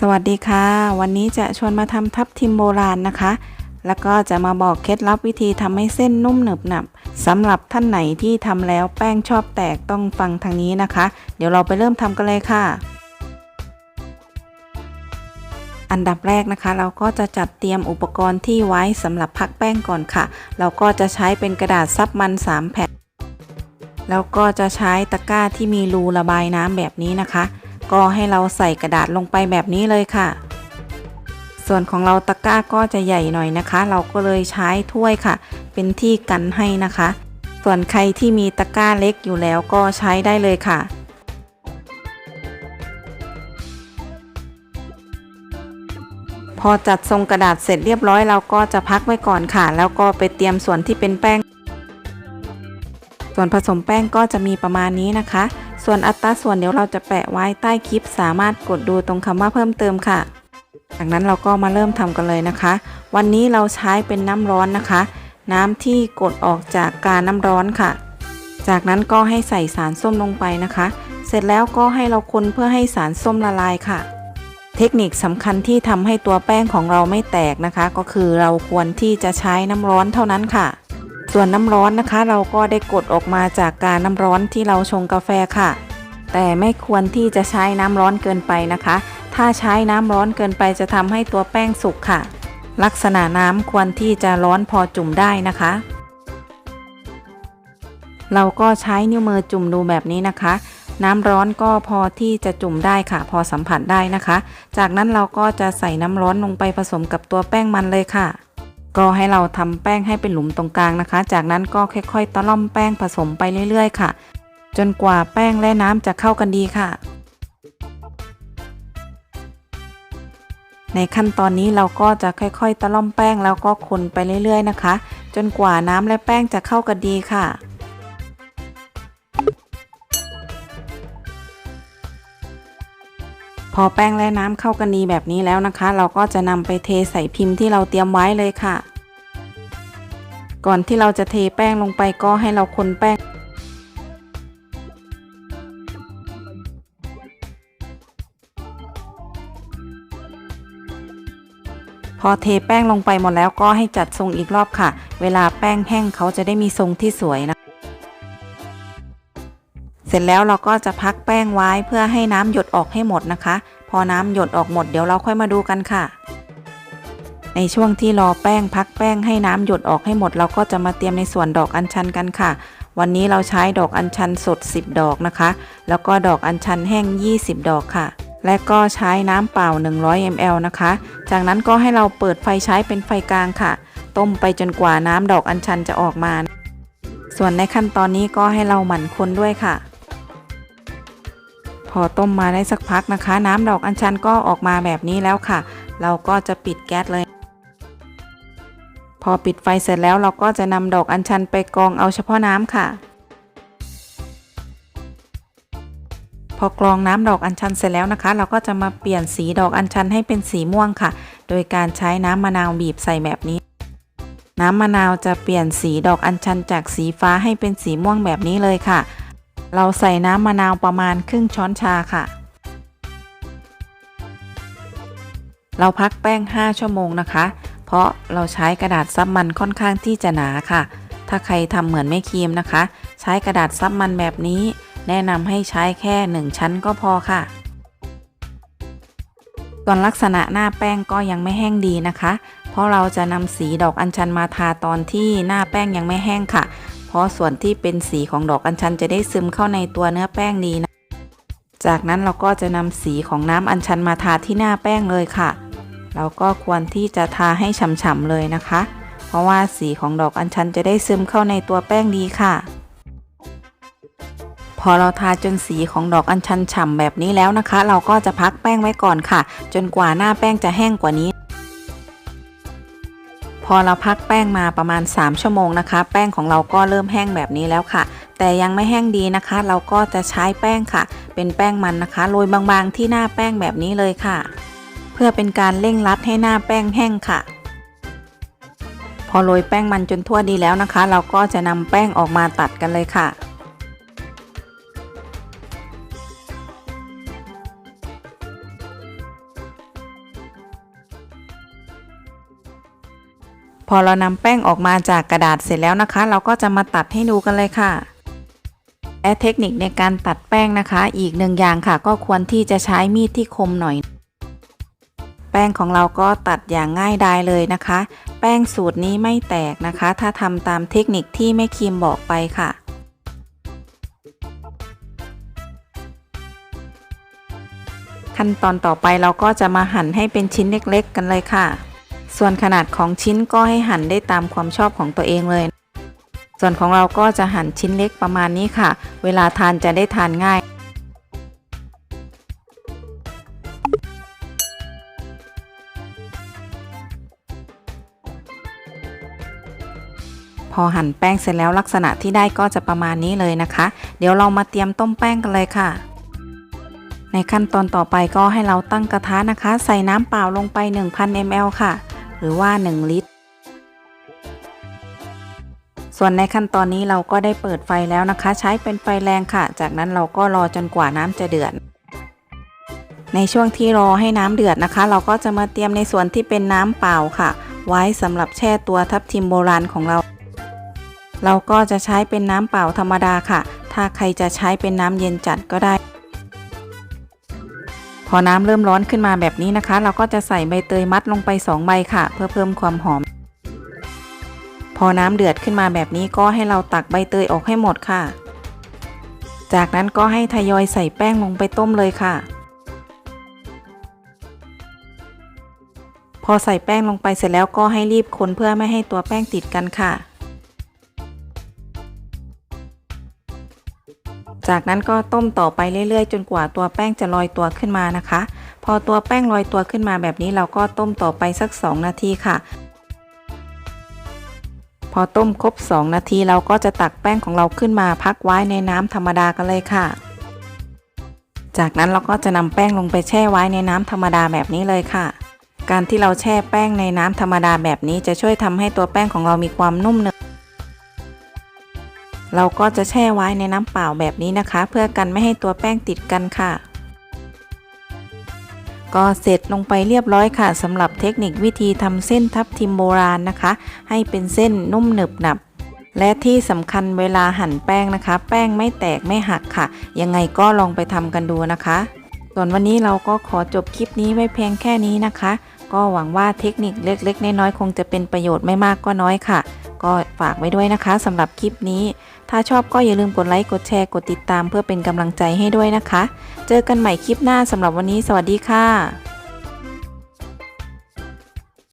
สวัสดีค่ะ วันนี้จะชวนมาทำทับทิมโบราณนะคะ แล้วก็จะมาบอกเคล็ดลับวิธีทำให้เส้นนุ่มหนึบหนับสำหรับท่านไหนที่ทำแล้วแป้งชอบแตกต้องฟังทางนี้นะคะ เดี๋ยวเราไปเริ่มทำกันเลยค่ะ อันดับแรกนะคะ เราก็จะจัดเตรียมอุปกรณ์ที่ไว้สำหรับพักแป้งก่อนค่ะ เราก็จะใช้เป็นกระดาษซับมัน 3 แผ่นแล้วก็จะใช้ตะกร้าที่มีรูระบายน้ำแบบนี้นะคะ ก็ให้เราใส่กระดาษลงไปแบบนี้เลยค่ะ ส่วนของเราตะกร้าก็จะใหญ่หน่อยนะคะ เราก็เลยใช้ถ้วยค่ะ เป็นที่กันให้นะคะ ส่วนใครที่มีตะกร้าเล็กอยู่แล้วก็ใช้ได้เลยค่ะพอจัดทรงกระดาษเสร็จเรียบร้อยเราก็จะพักไว้ก่อนค่ะ แล้วก็ไปเตรียมส่วนที่เป็นแป้ง ส่วนผสมแป้งก็จะมีประมาณนี้นะคะ ส่วนอัตราส่วนเดี๋ยวเราจะแปะไว้ใต้คลิป สามารถกดดูตรงคำว่าเพิ่มเติมค่ะ จากนั้นเราก็มาเริ่มทำกันเลยนะคะ วันนี้เราใช้เป็นน้ำร้อนนะคะ น้ำที่กดออกจากกาน้ำร้อนค่ะ จากนั้นก็ให้ใส่สารส้มลงไปนะคะ เสร็จแล้วก็ให้เราคนเพื่อให้สารส้มละลายค่ะ เทคนิคสำคัญที่ทำให้ตัวแป้งของเราไม่แตกนะคะ ก็คือเราควรที่จะใช้น้ำร้อนเท่านั้นค่ะ ส่วนน้ำร้อนนะคะ เราก็ได้กดออกมาจากการน้ำร้อนที่เราชงกาแฟค่ะ แต่ไม่ควรที่จะใช้น้ำร้อนเกินไปนะคะ ถ้าใช้น้ำร้อนเกินไปจะทำให้ตัวแป้งสุกค่ะ ลักษณะน้ำควรที่จะร้อนพอจุ่มได้นะคะ เราก็ใช้นิ้วมือจุ่มดูแบบนี้นะคะน้ำร้อนก็พอที่จะจุ่มได้ค่ะ พอสัมผัสได้นะคะ จากนั้นเราก็จะใส่น้ำร้อนลงไปผสมกับตัวแป้งมันเลยค่ะ ก็ให้เราทำแป้งให้เป็นหลุมตรงกลางนะคะ จากนั้นก็ค่อยๆ ตะล่อมแป้งผสมไปเรื่อยๆ ค่ะ จนกว่าแป้งและน้ำจะเข้ากันดีค่ะ ในขั้นตอนนี้เราก็จะค่อยๆ ตะล่อมแป้งแล้วก็คนไปเรื่อยๆ นะคะ จนกว่าน้ำและแป้งจะเข้ากันดีค่ะ พอแป้งและน้ำเข้ากันดีแบบนี้แล้วนะคะ เราก็จะนำไปเทใส่พิมพ์ที่เราเตรียมไว้เลยค่ะ ก่อนที่เราจะเทแป้งลงไปก็ให้เราคนแป้ง พอเทแป้งลงไปหมดแล้วก็ให้จัดทรงอีกรอบค่ะ เวลาแป้งแห้งเขาจะได้มีทรงที่สวยนะ ร็จแล้วเราก็จะพักแป้งไว้เพื่อให้น้ำหยดออกให้หมดนะคะ พอน้ำหยดออกหมดเดี๋ยวเราค่อยมาดูกันค่ะ ในช่วงที่รอแป้งพักแป้งให้น้ำหยดออกให้หมด เราก็จะมาเตรียมในส่วนดอกอัญชันกันค่ะ วันนี้เราใช้ดอกอัญชันสด 10 ดอกนะคะ แล้วก็ดอกอัญชันแห้ง 20 ดอกค่ะและก็ใช้น้ำเปล่า 100 ml นะคะ จากนั้นก็ให้เราเปิดไฟใช้เป็นไฟกลางค่ะ ต้มไปจนกว่าน้ำดอกอัญชันจะออกมา ส่วนในขั้นตอนนี้ก็ให้เราหมั่นคนด้วยค่ะ พอต้มมาได้สักพักนะคะ น้ำดอกอัญชันก็ออกมาแบบนี้แล้วค่ะ เราก็จะปิดแก๊สเลย พอปิดไฟเสร็จแล้วเราก็จะนำดอกอัญชันไปกรองเอาเฉพาะน้ำค่ะ พอกรองน้ำดอกอัญชันเสร็จแล้วนะคะ เราก็จะมาเปลี่ยนสีดอกอัญชันให้เป็นสีม่วงค่ะ โดยการใช้น้ำมะนาวบีบใส่แบบนี้ น้ำมะนาวจะเปลี่ยนสีดอกอัญชันจากสีฟ้าให้เป็นสีม่วงแบบนี้เลยค่ะ เราใส่น้ำมะนาวประมาณครึ่งช้อนชาค่ะ เราพักแป้ง 5 ชั่วโมงนะคะ เพราะเราใช้กระดาษซับมันค่อนข้างที่จะหนาค่ะ ถ้าใครทำเหมือนไม่ครีมนะคะ ใช้กระดาษซับมันแบบนี้ แนะนำให้ใช้แค่ 1 ชั้นก็พอค่ะส่วนลักษณะหน้าแป้งก็ยังไม่แห้งดีนะคะ เพราะเราจะนำสีดอกอัญชันมาทาตอนที่หน้าแป้งยังไม่แห้งค่ะาะส่วนที่เป็นสีของดอกอัญชันจะได้ซึมเข้าในตัวเนื้อแป้งดีนะ จากนั้นเราก็จะนำสีของน้ำอัญชันมาทาที่หน้าแป้งเลยค่ะ เราก็ควรที่จะทาให้ฉ่ำๆเลยนะคะ เพราะว่าสีของดอกอัญชันจะได้ซึมเข้าในตัวแป้งดีค่ะ พอเราทาจนสีของดอกอัญชันฉ่ำแบบนี้แล้วนะคะ เราก็จะพักแป้งไว้ก่อนค่ะ จนกว่าหน้าแป้งจะแห้งกว่านี้ พอเราพักแป้งมาประมาณ 3 ชั่วโมงนะคะ แป้งของเราก็เริ่มแห้งแบบนี้แล้วค่ะ แต่ยังไม่แห้งดีนะคะ เราก็จะใช้แป้งค่ะ เป็นแป้งมันนะคะโรยบางๆ ที่หน้าแป้งแบบนี้เลยค่ะ เพื่อเป็นการเร่งรัดให้หน้าแป้งแห้งค่ะ พอโรยแป้งมันจนทั่วดีแล้วนะคะ เราก็จะนำแป้งออกมาตัดกันเลยค่ะ พอเรานำแป้งออกมาจากกระดาษเสร็จแล้วนะคะ เราก็จะมาตัดให้ดูกันเลยค่ะและเทคนิคในการตัดแป้งนะคะ อีกหนึ่งอย่างค่ะ ก็ควรที่จะใช้มีดที่คมหน่อย แป้งของเราก็ตัดอย่างง่ายดายเลยนะคะ แป้งสูตรนี้ไม่แตกนะคะ ถ้าทำตามเทคนิคที่แม่ครีมบอกไปค่ะขั้นตอนต่อไปเราก็จะมาหั่นให้เป็นชิ้นเล็กๆกันเลยค่ะ ส่วนขนาดของชิ้นก็ให้หั่นได้ตามความชอบของตัวเองเลย ส่วนของเราก็จะหั่นชิ้นเล็กประมาณนี้ค่ะ เวลาทานจะได้ทานง่ายพอหั่นแป้งเสร็จแล้วลักษณะที่ได้ก็จะประมาณนี้เลยนะคะ เดี๋ยวเรามาเตรียมต้มแป้งกันเลยค่ะ ในขั้นตอนต่อไปก็ให้เราตั้งกระทะนะคะ ใส่น้ำเปล่าลงไป 1,000 ml ค่ะ หรือว่า 1 ลิตร ส่วนในขั้นตอนนี้เราก็ได้เปิดไฟแล้วนะคะ ใช้เป็นไฟแรงค่ะ จากนั้นเราก็รอจนกว่าน้ำจะเดือด ในช่วงที่รอให้น้ำเดือดนะคะ เราก็จะมาเตรียมในส่วนที่เป็นน้ำเปล่าค่ะ ไว้สำหรับแช่ตัวทับทิมโบราณของเรา เราก็จะใช้เป็นน้ำเปล่าธรรมดาค่ะ ถ้าใครจะใช้เป็นน้ำเย็นจัดก็ได้ พอน้ำเริ่มร้อนขึ้นมาแบบนี้นะคะ เราก็จะใส่ใบเตยมัดลงไป 2 ใบค่ะ เพื่อเพิ่มความหอม พอน้ำเดือดขึ้นมาแบบนี้ก็ให้เราตักใบเตยออกให้หมดค่ะ จากนั้นก็ให้ทยอยใส่แป้งลงไปต้มเลยค่ะ พอใส่แป้งลงไปเสร็จแล้วก็ให้รีบคนเพื่อไม่ให้ตัวแป้งติดกันค่ะ จากนั้นก็ต้มต่อไปเรื่อยๆ จนกว่าตัวแป้งจะลอยตัวขึ้นมานะคะ พอตัวแป้งลอยตัวขึ้นมาแบบนี้เราก็ต้มต่อไปสัก 2 นาทีค่ะ พอต้มครบ 2 นาทีเราก็จะตักแป้งของเราขึ้นมาพักไว้ในน้ำธรรมดากันเลยค่ะ จากนั้นเราก็จะนำแป้งลงไปแช่ไว้ในน้ำธรรมดาแบบนี้เลยค่ะ การที่เราแช่แป้งในน้ำธรรมดาแบบนี้จะช่วยทำให้ตัวแป้งของเรามีความนุ่มเนย เราก็จะแช่ไว้ในน้ำเปล่าแบบนี้นะคะ เพื่อกันไม่ให้ตัวแป้งติดกันค่ะ ก็เสร็จลงไปเรียบร้อยค่ะสำหรับเทคนิควิธีทำเส้นทับทิมโบราณนะคะ ให้เป็นเส้นนุ่มหนึบหนับ และที่สำคัญเวลาหั่นแป้งนะคะ แป้งไม่แตกไม่หักค่ะ ยังไงก็ลองไปทำกันดูนะคะ ส่วนวันนี้เราก็ขอจบคลิปนี้ไว้เพียงแค่นี้นะคะ ก็หวังว่าเทคนิคเล็กๆน้อยๆคงจะเป็นประโยชน์ไม่มากก็น้อยค่ะ ก็ฝากไว้ด้วยนะคะสำหรับคลิปนี้ ถ้าชอบก็อย่าลืมกดไลค์กดแชร์กดติดตามเพื่อเป็นกำลังใจให้ด้วยนะคะ เจอกันใหม่คลิปหน้าสำหรับวันนี้ สวัสดีค่ะ